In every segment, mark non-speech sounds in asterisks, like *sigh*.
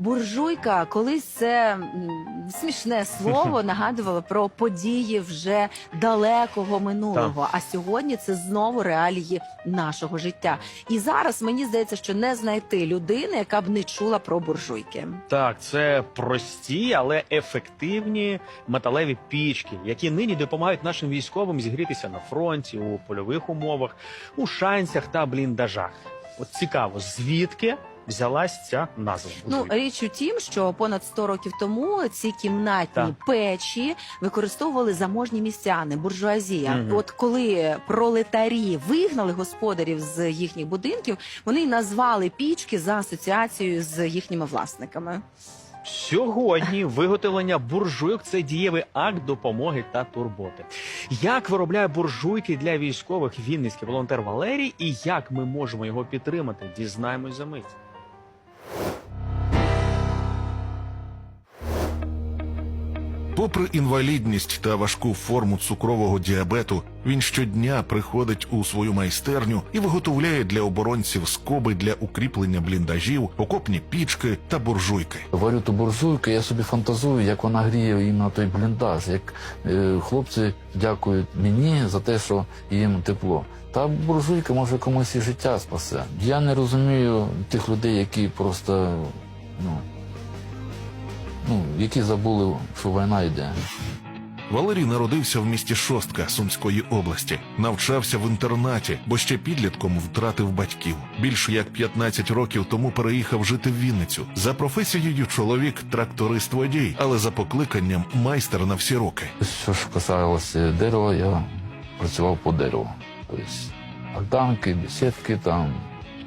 Буржуйка, колись це смішне слово *laughs* нагадувало про події вже далекого минулого. А сьогодні це знову реалії нашого життя. І зараз мені здається, що не знайти людини, яка б не чула про буржуйки. Так, це прості, але ефективні металеві пічки, які нині допомагають нашим військовим зігрітися на фронті у польових умовах, у шанцях та бліндажах. От цікаво, звідки взялась ця назва? Ну річ у тім, що понад 100 років тому ці кімнатні Так. печі використовували заможні містяни, буржуазія. Мгм. От коли пролетарі вигнали господарів з їхніх будинків, вони й назвали пічки за асоціацією з їхніми власниками. Сьогодні виготовлення буржуйок це дієвий акт допомоги та турботи. Як виробляє буржуйки для військових вінницький волонтер Валерій і як ми можемо його підтримати, дізнаємось за мить. Попри інвалідність та важку форму цукрового діабету, він щодня приходить у свою майстерню і виготовляє для оборонців скоби для укріплення бліндажів, окопні пічки та буржуйки. Варю ту буржуйку, я собі фантазую, як вона гріє іменно той бліндаж, як е, хлопці дякують мені за те, що їм тепло. Та буржуйка може комусь і життя спасе. Я не розумію тих людей, які просто ну, ну які забули, що війна йде. Валерій народився в місті Шостка Сумської області, навчався в інтернаті, бо ще підлітком втратив батьків. Більше як 15 років тому переїхав жити в Вінницю. За професією чоловік тракторист водій, але за покликанням майстер на всі роки. Що ж касалося дерева, я працював по дереву. Тобто альтанки, бесідки, там,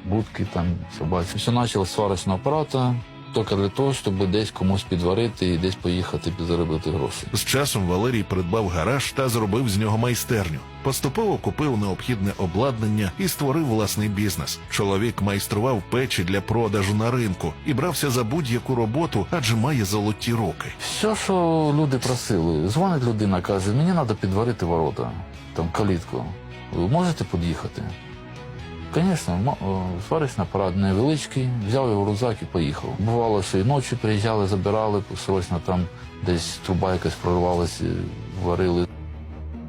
будки, там, собаці. Все почав з сварочного апарата, тільки для того, щоб десь комусь підварити і десь поїхати підзаробити гроші. З часом Валерій придбав гараж та зробив з нього майстерню. Поступово купив необхідне обладнання і створив власний бізнес. Чоловік майстрував печі для продажу на ринку і брався за будь-яку роботу, адже має золоті руки. Все, що люди просили, дзвонить людина, каже, мені треба підварити ворота, там калітку. Ви можете під'їхати? Звісно, мо- на парад невеличкий, взяв його в рюкзак і поїхав. Бувало, що і ночі приїжджали, забирали, срочно там десь труба якась прорвалася, варили.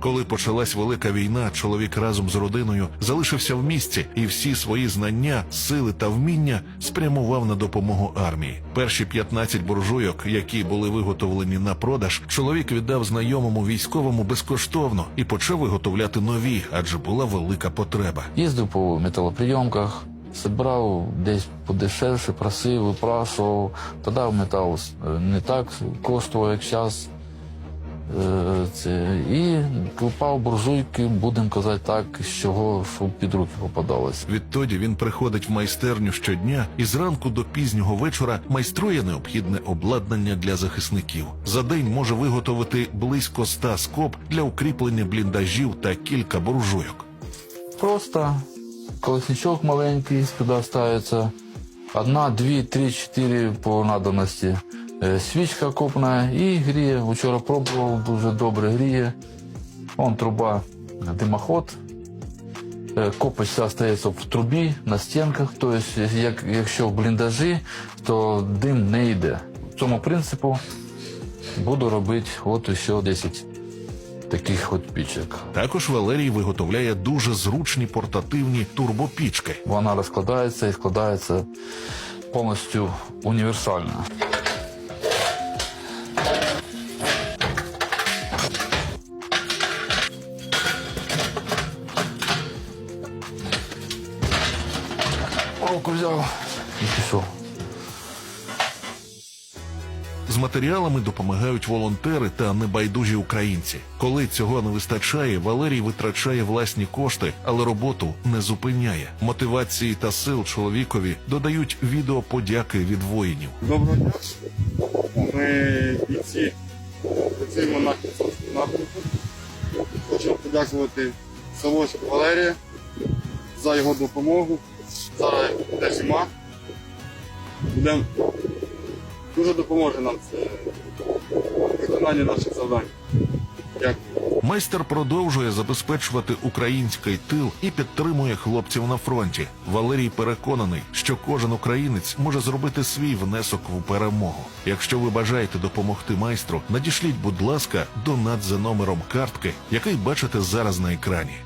Коли почалась велика війна, чоловік разом з родиною залишився в місті і всі свої знання, сили та вміння спрямував на допомогу армії. Перші 15 буржуйок, які були виготовлені на продаж, чоловік віддав знайомому військовому безкоштовно і почав виготовляти нові, адже була велика потреба. Їздив по металоприйомках, зібрав десь подешевше, просив, випрашував. Тоді метал е, не так коштував, як зараз. Це, і клепав буржуйки, будемо казати так, з чого під руки попадалось. Відтоді він приходить в майстерню щодня і зранку до пізнього вечора майструє необхідне обладнання для захисників. За день може виготовити близько ста скоб для укріплення бліндажів та кілька буржуйок. Просто колесничок маленький сюди ставиться. Одна, дві, три, чотири по надобності. Е, Свічка копна і гріє. Вчора пробував, дуже добре гріє. Вон труба, димоход. Е, Копоть вся стається в трубі, на стінках. Тобто, як, якщо в бліндажі, то дим не йде. В цьому принципу буду робити от ще 10 таких от пічок. Також Валерій виготовляє дуже зручні портативні турбопічки. Вона розкладається і складається повністю універсально. Взяв і пішов. З матеріалами допомагають волонтери та небайдужі українці. Коли цього не вистачає, Валерій витрачає власні кошти, але роботу не зупиняє. Мотивації та сил чоловікові додають відео подяки від воїнів. Доброго дня. Ми бійці працюємо на напрямку. Хочу подякувати Савочку Валерія за його допомогу. Зараз зима. Будем... Дуже допоможе нам це в виконанні наших завдань. Дякую. Майстер продовжує забезпечувати український тил і підтримує хлопців на фронті. Валерій переконаний, що кожен українець може зробити свій внесок в перемогу. Якщо ви бажаєте допомогти майстру, надішліть, будь ласка, донат за номером картки, який бачите зараз на екрані.